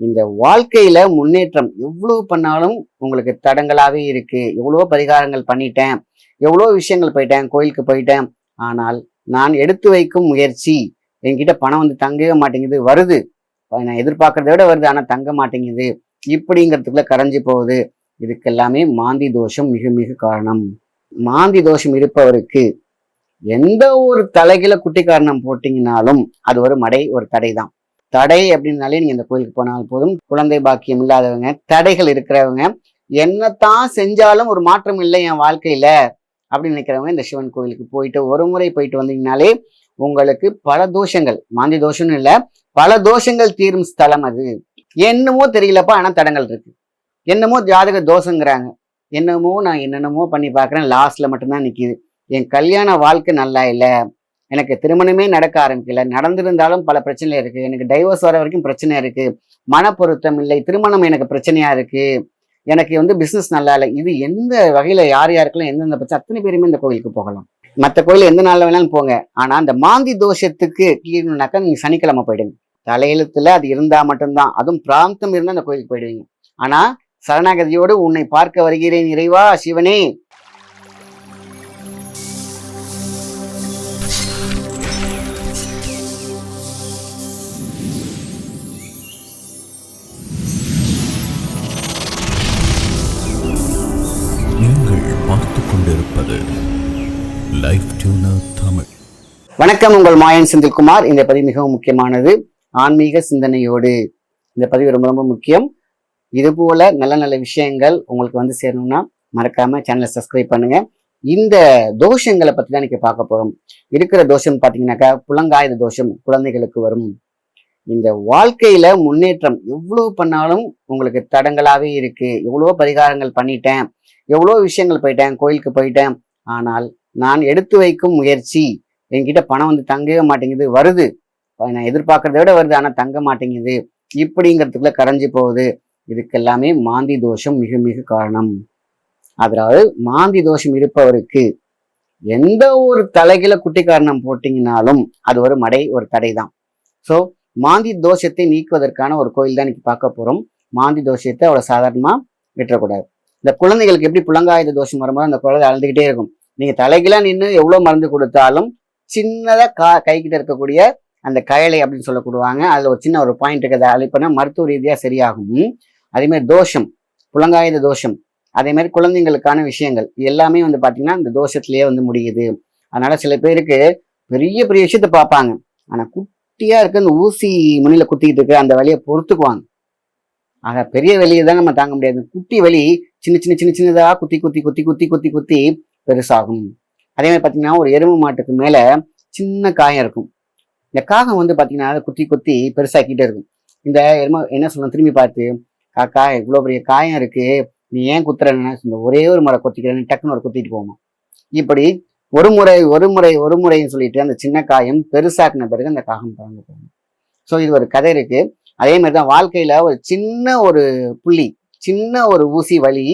இந்த வாழ்க்கையில முன்னேற்றம் எவ்வளவு பண்ணாலும் உங்களுக்கு தடங்களாவே இருக்கு. எவ்வளவோ பரிகாரங்கள் பண்ணிட்டேன். எவ்வளோ விஷயங்கள் போயிட்டேன். கோயிலுக்கு போயிட்டேன். ஆனால் நான் எடுத்து வைக்கும் முயற்சி என்கிட்ட பணம் வந்து தங்கவே மாட்டேங்குது. வருது. நான் எதிர்பார்க்கறத விட வருது. ஆனால் தங்க மாட்டேங்குது. இப்படிங்கிறதுக்குள்ள கரைஞ்சு போகுது. இதுக்கெல்லாமே மாந்தி தோஷம் மிக மிக காரணம். மாந்தி தோஷம் இருப்பவருக்கு எந்த ஒரு தலைகில குட்டி காரணம் போட்டிங்கனாலும் அது ஒரு மடை ஒரு தடை தான் தடை அப்படின்னாலே நீங்க இந்த கோயிலுக்கு போனால் போதும். குழந்தை பாக்கியம் இல்லாதவங்க தடைகள் இருக்கிறவங்க என்னத்தான் செஞ்சாலும் ஒரு மாற்றம் இல்லை என் வாழ்க்கையில அப்படின்னு நினைக்கிறவங்க இந்த சிவன் கோயிலுக்கு போயிட்டு ஒரு முறை போயிட்டு வந்தீங்கனாலே உங்களுக்கு பல தோஷங்கள் மாந்தி தோஷம்னு இல்லை பல தோஷங்கள் தீரும் ஸ்தலம் அது. என்னமோ தெரியலப்பா ஆனால் தடங்கள் இருக்கு. என்னமோ ஜாதக தோஷங்கிறாங்க. என்னமோ நான் என்னென்னமோ பண்ணி பார்க்குறேன் லாஸ்ட்ல மட்டும்தான் நிற்கிது என் கல்யாண வாழ்க்கை நல்லா இல்லை எனக்கு திருமணமே நடக்க ஆரம்பிக்கல. நடந்திருந்தாலும் பல பிரச்சனை இருக்கு. எனக்கு டைவர்ஸ் வர வரைக்கும் பிரச்சனை இருக்கு. மன பொருத்தம் இல்லை. திருமணம் எனக்கு பிரச்சனையா இருக்கு. எனக்கு வந்து பிசினஸ் நல்லா இல்லை. இது எந்த வகையில யார் யாருக்கெல்லாம் எந்தெந்த பிரச்சனை அத்தனை பேருமே இந்த கோயிலுக்கு போகலாம். மற்ற கோயில் எந்த நாளில் வேணாலும் போங்க. ஆனா அந்த மாந்தி தோஷத்துக்கு கீழ்னாக்கா நீங்க சனிக்கிழமை போயிடுங்க. தலையெழுத்துல அது இருந்தா மட்டும்தான். அதுவும் பிராந்தம் இருந்தால் அந்த கோயிலுக்கு போயிடுவீங்க. ஆனா சரணாகதியோடு உன்னை பார்க்க வருகிறேன் இறைவா சிவனே. தமிழ் வணக்கம் உங்கள் மாயன் செந்தில்குமார். இந்த பதிவு மிகவும் முக்கியமானது. ஆன்மீக சிந்தனையோடு. இந்த பதிவு ரொம்ப ரொம்ப முக்கியம். இது போல நல்ல நல்ல விஷயங்கள் உங்களுக்கு வந்து சேரணும்னா மறக்காம சேனலை சப்ஸ்கிரைப் பண்ணுங்க. இந்த தோஷங்களை பத்தி தான் இன்னைக்கு பார்க்க போறோம். இருக்கிற தோஷம் பார்த்தீங்கன்னாக்கா புலங்காயுத தோஷம் குழந்தைகளுக்கு வரும். இந்த வாழ்க்கையில முன்னேற்றம் எவ்வளவு பண்ணாலும் உங்களுக்கு தடங்களாகவே இருக்கு. எவ்வளவோ பரிகாரங்கள் பண்ணிட்டேன். எவ்வளோ விஷயங்கள் போயிட்டேன். கோயிலுக்கு போயிட்டேன். ஆனால் நான் எடுத்து வைக்கும் முயற்சி. என்கிட்ட பணம் வந்து தங்கவே மாட்டேங்குது வருது. நான் எதிர்பார்க்கறத விட வருது ஆனா தங்க மாட்டேங்குது. இப்படிங்கிறதுக்குள்ள கரைஞ்சு போகுது. இதுக்கெல்லாமே மாந்தி தோஷம் மிக மிக காரணம். அதாவது மாந்தி தோஷம் இருப்பவருக்கு எந்த ஒரு தலைகில குட்டி காரணம் போட்டிங்கனாலும் அது ஒரு மடை ஒரு தடை தான். ஸோ மாந்தி தோஷத்தை நீக்குவதற்கான ஒரு கோயில் தான் இன்னைக்கு பார்க்க போறோம். மாந்தி தோஷத்தை அவ்வளோ சாதாரணமா விட்டுறக்கூடாது. இந்த குழந்தைகளுக்கு எப்படி புலங்காயுத தோஷம் வரும்போது அந்த குழந்தை அழுதுகிட்டே இருக்கும். நீங்க தலைக்கெல்லாம் நின்று எவ்வளவு மருந்து கொடுத்தாலும் சின்னதா கா கைக்கிட்ட இருக்கக்கூடிய அந்த கயலை அப்படின்னு சொல்லக்கூடுவாங்க அதுல ஒரு சின்ன ஒரு பாயிண்ட் இருக்குது அது அழிப்பனா மருத்துவ ரீதியா சரியாகும். அதே மாதிரி தோஷம் புலங்காயுத தோஷம் அதே மாதிரி குழந்தைங்களுக்கான விஷயங்கள் எல்லாமே வந்து பாத்தீங்கன்னா இந்த தோஷத்திலேயே வந்து முடியுது. அதனால சில பேருக்கு பெரிய பெரிய விஷயத்த பார்ப்பாங்க. ஆனா குட்டியா இருக்க அந்த ஊசி முனியில குத்திக்கிட்டு இருக்க அந்த வலியை பொறுத்துக்குவாங்க. ஆக பெரிய வலியை தான் நம்ம தாங்க முடியாது. குட்டி வலி சின்ன சின்ன சின்ன சின்னதாக குத்தி குத்தி குத்தி குத்தி குத்தி குத்தி பெருசாகும். அதே மாதிரி பார்த்தீங்கன்னா ஒரு எருமை மாட்டுக்கு மேலே சின்ன காயம் இருக்கும். இந்த காகம் வந்து பார்த்தீங்கன்னா அதை குத்தி குத்தி பெருசாக்கிட்டே இருக்கும். இந்த எருமை என்ன சொல்லணும் திரும்பி பார்த்து காக்கா இவ்வளோ பெரிய காயம் இருக்குது நீ ஏன் குத்துறேன்னு? இந்த ஒரே ஒரு முறை கொத்திக்கிறேன்னு டக்குன்னு ஒரு குத்திட்டு போவோம். இப்படி ஒரு முறை ஒரு முறை ஒரு முறைன்னு சொல்லிட்டு அந்த சின்ன காயம் பெருசாக்குன பிறகு அந்த காகம் பறந்து போகும். ஸோ இது ஒரு கதை இருக்கு. அதே மாதிரி தான் வாழ்க்கையில ஒரு சின்ன ஒரு புள்ளி சின்ன ஒரு ஊசி வலி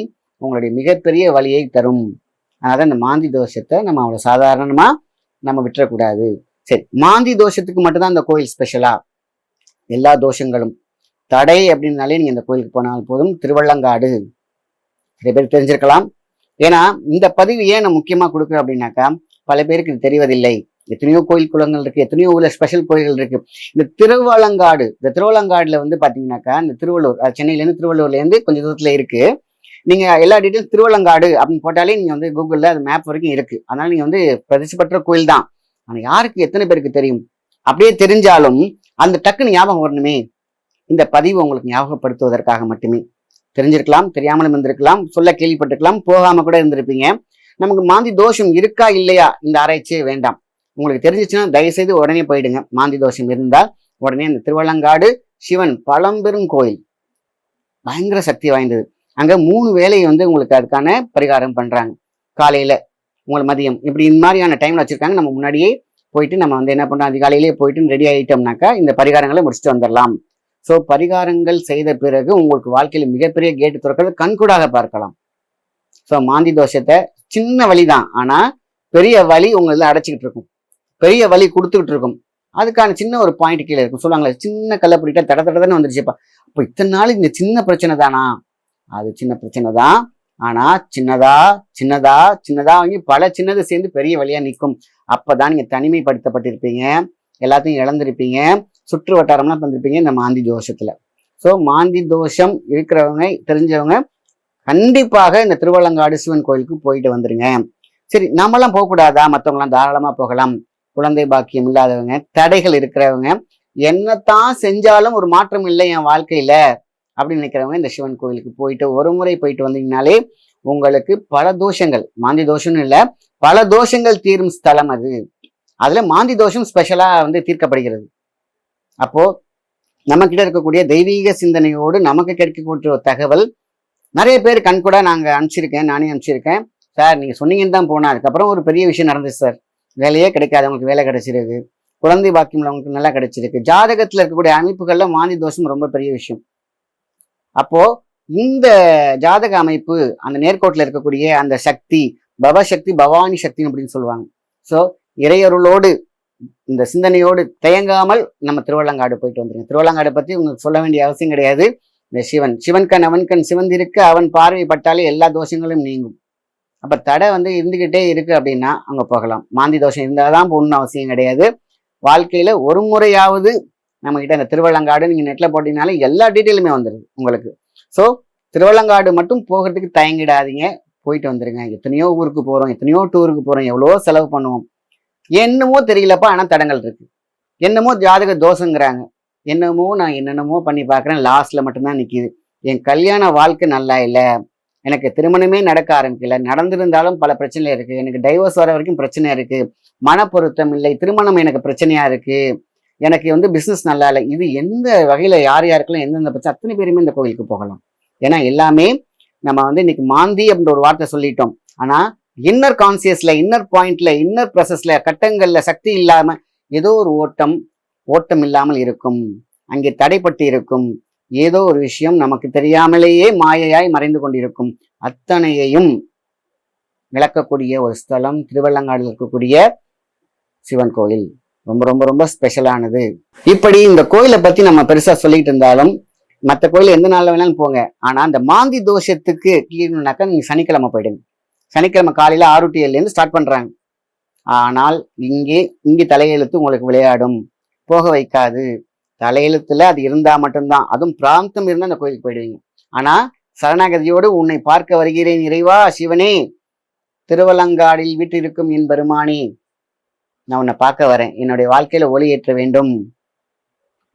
உங்களுடைய மிகப்பெரிய வலியை தரும். அதனால் இந்த மாந்தி தோஷத்தை நம்ம அவ்வளோ சாதாரணமாக நம்ம விட்டுறக்கூடாது. சரி மாந்தி தோஷத்துக்கு மட்டும்தான் இந்த கோயில் ஸ்பெஷலா எல்லா தோஷங்களும். தடை அப்படின்னாலே நீங்கள் இந்த கோயிலுக்கு போனால் போதும். திருவள்ளங்காடு. நிறைய பேர் தெரிஞ்சிருக்கலாம். ஏன்னா இந்த பதிவு ஏன் நான் முக்கியமா கொடுக்குறேன் அப்படின்னாக்கா பல பேருக்கு இது தெரிவதில்லை. எத்தனையோ கோயில் குளங்கள் இருக்கு எத்தனையோ ஊர்ல ஸ்பெஷல் கோயில்கள் இருக்கு. இந்த திருவள்ளங்காடு இந்த திருவள்ளங்காடுல வந்து பாத்தீங்கன்னாக்கா இந்த திருவள்ளூர் சென்னையிலேருந்து திருவள்ளூர்லேருந்து கொஞ்சம் தூரத்துல இருக்கு. நீங்க எல்லா டீட்டெயில்ஸ் திருவள்ளங்காடு அப்படின்னு போட்டாலே நீங்க வந்து கூகுளில் அது மேப் வரைக்கும் இருக்கு. அதனால நீங்க வந்து பிரதிஷ்ட பெற்ற கோயில் தான். ஆனால் யாருக்கு எத்தனை பேருக்கு தெரியும்? அப்படியே தெரிஞ்சாலும் அந்த டக்குன்னு ஞாபகம் வரணுமே. இந்த பதிவு உங்களுக்கு ஞாபகப்படுத்துவதற்காக மட்டுமே. தெரிஞ்சிருக்கலாம் தெரியாமலும் இருந்திருக்கலாம் சொல்ல கேள்விப்பட்டிருக்கலாம் போகாம கூட இருந்திருப்பீங்க. நமக்கு மாந்தி தோஷம் இருக்கா இல்லையா? இந்த ஆராய்ச்சியே வேண்டாம். உங்களுக்கு தெரிஞ்சிச்சுன்னா தயவுசெய்து உடனே போயிடுங்க. மாந்தி தோஷம் இருந்தால் உடனே அந்த திருவள்ளங்காடு சிவன் பழம்பெரும் கோயில். பயங்கர சக்தி வாய்ந்தது. அங்கே மூணு வேலையை வந்து உங்களுக்கு அதுக்கான பரிகாரம் பண்ணுறாங்க காலையில் உங்களை மதியம் இப்படி இந்த மாதிரியான டைமில் வச்சிருக்காங்க. நம்ம முன்னாடியே போயிட்டு நம்ம வந்து என்ன பண்ணுறோம் அதிகாலையிலேயே போயிட்டு ரெடி ஆகிட்டோம்னாக்கா இந்த பரிகாரங்களை முடிச்சுட்டு வந்துடலாம். ஸோ பரிகாரங்கள் செய்த பிறகு உங்களுக்கு வாழ்க்கையில் மிகப்பெரிய கேட்டு திறக்கிறது கண்கூடாக பார்க்கலாம். ஸோ மாந்தி தோஷத்தை சின்ன வழி தான். ஆனால் பெரிய வலி உங்களை அடைச்சிக்கிட்டு இருக்கும். பெரிய வலி கொடுத்துக்கிட்டு இருக்கும். அதுக்கான சின்ன ஒரு பாயிண்ட் கீழே இருக்கும். சொல்லுவாங்களே சின்ன கல்லை பிடிட்டா தட தானே வந்துருச்சுப்பா. அப்போ இத்தனை நாள் இந்த சின்ன பிரச்சனை தானா? அது சின்ன பிரச்சனை தான் ஆனா சின்னதா சின்னதா சின்னதா வாங்கி பல சின்னது சேர்ந்து பெரிய வழியா நிற்கும். அப்பதான் நீங்க தனிமைப்படுத்தப்பட்டிருப்பீங்க. எல்லாத்தையும் இழந்திருப்பீங்க. சுற்று வட்டாரம்லாம் தந்திருப்பீங்க இந்த மாந்தி தோஷத்துல. ஸோ மாந்தி தோஷம் இருக்கிறவங்க தெரிஞ்சவங்க கண்டிப்பாக இந்த திருவள்ளங்காடு சிவன் கோயிலுக்கு போயிட்டு வந்துருங்க. சரி நம்மலாம் போகக்கூடாதா? மற்றவங்களாம் தாராளமாக போகலாம். குழந்தை பாக்கியம் இல்லாதவங்க தடைகள் இருக்கிறவங்க என்னத்தான் செஞ்சாலும் ஒரு மாற்றம் இல்லை என் வாழ்க்கையில. அப்படின்னு நினைக்கிறவங்க இந்த சிவன் கோயிலுக்கு போயிட்டு ஒரு முறை போயிட்டு வந்தீங்கனாலே உங்களுக்கு பல தோஷங்கள். மாந்தி தோஷம்னு இல்லை பல தோஷங்கள் தீரும் ஸ்தலம் அது. அதுல மாந்தி தோஷம் ஸ்பெஷலா வந்து தீர்க்கப்படுகிறது. அப்போ நம்ம கிட்ட இருக்கக்கூடிய தெய்வீக சிந்தனையோடு நமக்கு கிடைக்கக்கூடிய ஒரு தகவல் நிறைய பேர் கண் கூட நாங்க அனுப்பிச்சிருக்கேன் நானே அனுப்பிச்சிருக்கேன். சார் நீங்க சொன்னீங்கன்னு தான் போனால் அதுக்கப்புறம் ஒரு பெரிய விஷயம் நடந்துச்சு சார். வேலையே கிடைக்காது அவங்களுக்கு வேலை கிடைச்சிருக்கு குழந்தை பாக்கியம் அவங்களுக்கு நல்லா கிடைச்சிருக்கு. ஜாதகத்தில் இருக்கக்கூடிய அமைப்புகளில் மாந்தி தோஷம் ரொம்ப பெரிய விஷயம். அப்போ இந்த ஜாதக அமைப்பு அந்த நேர்கோட்டில் இருக்கக்கூடிய அந்த சக்தி பவசக்தி பவானி சக்தி அப்படின்னு சொல்லுவாங்க. ஸோ இறையருளோடு இந்த சிந்தனையோடு தயங்காமல் நம்ம திருவள்ளங்காடு போயிட்டு வந்துருங்க. திருவள்ளங்காடு பற்றி உங்களுக்கு சொல்ல வேண்டிய அவசியம் கிடையாது. இந்த சிவன் சிவன் கண் அவன் கண் சிவந்திருக்க அவன் பார்வைப்பட்டாலே எல்லா தோஷங்களும் நீங்கும். அப்போ தடை வந்து இருந்துக்கிட்டே இருக்கு அப்படின்னா அங்கே போகலாம். மாந்தி தோஷம் இருந்தால் தான் போகணும்னு அவசியம் கிடையாது. வாழ்க்கையில் ஒரு முறையாவது நம்ம கிட்ட இந்த திருவள்ளங்காடு நீங்க நெட்ல போட்டீங்கனாலே எல்லா டீட்டெயிலுமே வந்துடுது உங்களுக்கு. ஸோ திருவள்ளங்காடு மட்டும் போகிறதுக்கு தயங்கிடாதீங்க. போயிட்டு வந்துருங்க. எத்தனையோ ஊருக்கு போறோம் எத்தனையோ டூருக்கு போறோம் எவ்வளோ செலவு பண்ணுவோம். என்னமோ தெரியலப்பா ஆனால் தடங்கள் இருக்கு. என்னமோ ஜாதக தோஷங்கிறாங்க. என்னமோ நான் என்னென்னமோ பண்ணி பார்க்குறேன் லாஸ்ட்ல மட்டும்தான் நிற்கிது என் கல்யாண வாழ்க்கை நல்லா இல்லை. எனக்கு திருமணமே நடக்க ஆரம்பிக்கல. நடந்திருந்தாலும் பல பிரச்சனை இருக்கு. எனக்கு டைவர்ஸ் வர வரைக்கும் பிரச்சனை இருக்கு. மன பொருத்தம் இல்லை. திருமணம் எனக்கு பிரச்சனையா இருக்கு. எனக்கு வந்து பிஸ்னஸ் நல்லா இல்லை. இது எந்த வகையில் யார் யாருக்கெல்லாம் எந்தெந்த பட்சம் அத்தனை பேருமே இந்த கோயிலுக்கு போகலாம். ஏன்னா எல்லாமே நம்ம வந்து இன்னைக்கு மாந்தி அப்படின்ற ஒரு வார்த்தை சொல்லிட்டோம். ஆனால் இன்னர் கான்சியஸ்ல இன்னர் பாயிண்ட்ல இன்னர் ப்ரொசஸில் கட்டங்களில் சக்தி இல்லாமல் ஏதோ ஒரு ஓட்டம் ஓட்டம் இல்லாமல் இருக்கும். அங்கே தடைப்பட்டு இருக்கும். ஏதோ ஒரு விஷயம் நமக்கு தெரியாமலேயே மாயையாய் மறைந்து கொண்டிருக்கும். அத்தனையையும் விளக்கக்கூடிய ஒரு ஸ்தலம் திருவள்ளங்காடில் இருக்கக்கூடிய சிவன் கோயில் ரொம்ப ரொம்ப ரொம்ப ஸ்பெஷலானது இப்படி இந்த கோயிலை பத்தி நம்ம பெருசா சொல்லிட்டு இருந்தாலும் மற்ற கோயில் எந்த நாள்ல வேணாலும் போங்க. ஆனா அந்த மாந்தி தோஷத்துக்கு கீழ்னாக்கா நீங்க சனிக்கிழமை போயிடுங்க. சனிக்கிழமை காலையில ஆறு டு ஏழுல இருந்து ஸ்டார்ட் பண்றாங்க. ஆனால் இங்கே இங்கே தலையெழுத்து உங்களுக்கு விளையாடும். போக வைக்காது. தலையெழுத்துல அது இருந்தா மட்டும்தான். அதுவும் பிராந்தம் இருந்தால் அந்த கோயிலுக்கு போயிடுவீங்க. ஆனா சரணாகதியோடு உன்னை பார்க்க வருகிறேன் இறைவா சிவனே. திருவலங்காடில் வீட்டிருக்கும் என் பெருமானே. நான் உன்னை பார்க்க வரேன். என்னுடைய வாழ்க்கையில ஒளி ஏற்ற வேண்டும்.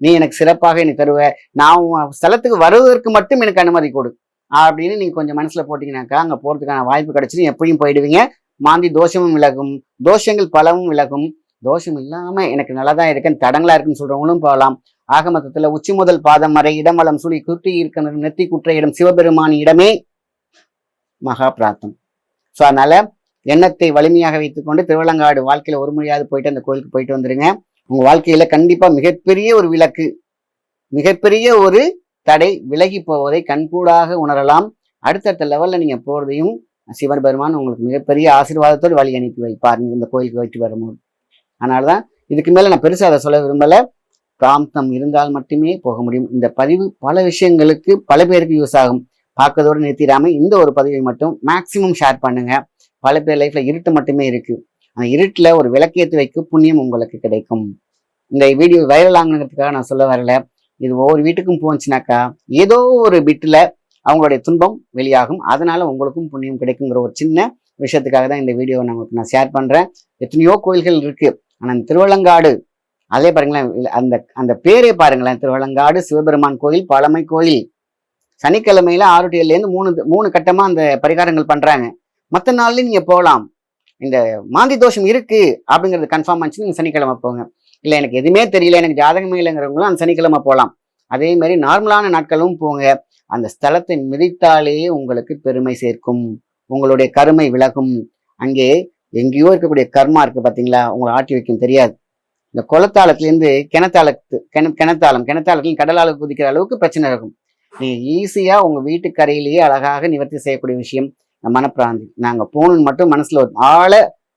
நீ எனக்கு சிறப்பாக எனக்கு தருவ. நான் உன் ஸ்தலத்துக்கு வருவதற்கு மட்டும் எனக்கு அனுமதி கொடு. அப்படின்னு நீங்க கொஞ்சம் மனசுல போட்டீங்கன்னாக்கா அங்க போறதுக்கான வாய்ப்பு கிடைச்சிடும். எப்படியும் போயிடுவீங்க. மாந்தி தோஷமும் விலகும். தோஷங்கள் பலவும் விலகும். தோஷம் இல்லாம எனக்கு நல்லதா இருக்கேன். தடங்களா இருக்குன்னு சொல்றவங்களும் போகலாம். ஆக மொத்தத்துல உச்சி முதல் பாதம் வரை இடமலம் சுழி குட்டி இருக்க நெத்தி குற்ற இடம் சிவபெருமான் இடமே மகா பிரார்த்தம். ஸோ அதனால எண்ணத்தை வலிமையாக வைத்துக்கொண்டு திருவள்ளங்காடு வாழ்க்கையில ஒரு முறையாவது போயிட்டு அந்த கோயிலுக்கு போயிட்டு வந்துருங்க. உங்க வாழ்க்கையில கண்டிப்பா மிகப்பெரிய ஒரு விளக்கு மிகப்பெரிய ஒரு தடை விலகி போவதை கண்கூடாக உணரலாம். அடுத்தடுத்த லெவல்ல நீங்க போறதையும் சிவன் பெருமான் உங்களுக்கு மிகப்பெரிய ஆசீர்வாதத்தோடு வழி அனுப்பி வைப்பார். நீங்கள் இந்த கோயிலுக்கு போயிட்டு வரும்போது. அதனாலதான் இதுக்கு மேல நான் பெருசாக அதை சொல்ல விரும்பல. பிராந்தம் இருந்தால் மட்டுமே போக முடியும். இந்த பதிவு பல விஷயங்களுக்கு பல பேருக்கு யூஸ் ஆகும். பார்க்கறதோடு நிறுத்திடாம இந்த ஒரு பதிவை மட்டும் மேக்சிமம் ஷேர் பண்ணுங்க. பல பேர் லைஃப்ல இருட்டு மட்டுமே இருக்கு. அந்த இருட்டில் ஒரு விளக்கேற்றி வைக்க புண்ணியம் உங்களுக்கு கிடைக்கும். இந்த வீடியோ வைரல் ஆகணுங்கிறதுக்காக நான் சொல்ல வரல. இது ஒவ்வொரு வீட்டுக்கும் போச்சுனாக்கா ஏதோ ஒரு பிட்டில் அவங்களுடைய துன்பம் வெளியாகும். அதனால உங்களுக்கும் புண்ணியம் கிடைக்குங்கிற ஒரு சின்ன விஷயத்துக்காக தான் இந்த வீடியோவை நமக்கு நான் ஷேர் பண்ணுறேன் எத்தனையோ கோயில்கள் இருக்கு. ஆனால் இந்த திருவள்ளங்காடு அதே பாருங்களேன் அந்த அந்த பேரே பாருங்களேன். திருவள்ளங்காடு சிவபெருமான் கோயில் பழமை கோயில். சனிக்கிழமையில ஆறு டு மூணு மூணு கட்டமாக அந்த பரிகாரங்கள் பண்ணுறாங்க மற்ற நாள்லயும் நீங்க போகலாம். இந்த மாந்தி தோஷம் இருக்கு அப்படிங்கிறது கன்ஃபார்ம் ஆச்சு நீங்க சனிக்கிழமை போங்க. இல்ல எனக்கு எதுவுமே தெரியல எனக்கு ஜாதகமே இல்லைங்கிறவங்களும் அந்த சனிக்கிழமை போகலாம். அதே மாதிரி நார்மலான நாட்களும் போங்க. அந்த ஸ்தலத்தை மிதித்தாலே உங்களுக்கு பெருமை சேர்க்கும். உங்களுடைய கருமை விலகும். அங்கே எங்கேயோ இருக்கக்கூடிய கர்மா இருக்கு பாத்தீங்களா? உங்களை ஆட்டி வைக்கும். தெரியாது. இந்த குளத்தாளத்துலேருந்து கிணத்தாளத்து கிண கிணத்தாளம் கிணத்தாளத்தில் கடலாள குதிக்கிற அளவுக்கு பிரச்சனை இருக்கும். நீங்க ஈஸியா உங்க வீட்டுக்கரையிலேயே அழகாக நிவர்த்தி செய்யக்கூடிய விஷயம். மனப்பிராந்தி. நாங்க போகணும்னு மட்டும் மனசுல ஒரு ஆழ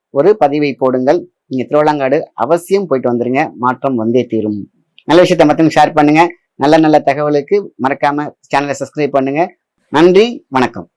ஒரு பதிவை போடுங்கள். நீங்க திருவள்ளாங்காடு அவசியம் போயிட்டு வந்துருங்க. மாற்றம் வந்தே தீரும். நல்ல விஷயத்த மற்றவங்க ஷேர் பண்ணுங்க. நல்ல நல்ல தகவலுக்கு மறக்காம சேனலை சப்ஸ்கிரைப் பண்ணுங்க. நன்றி. வணக்கம்.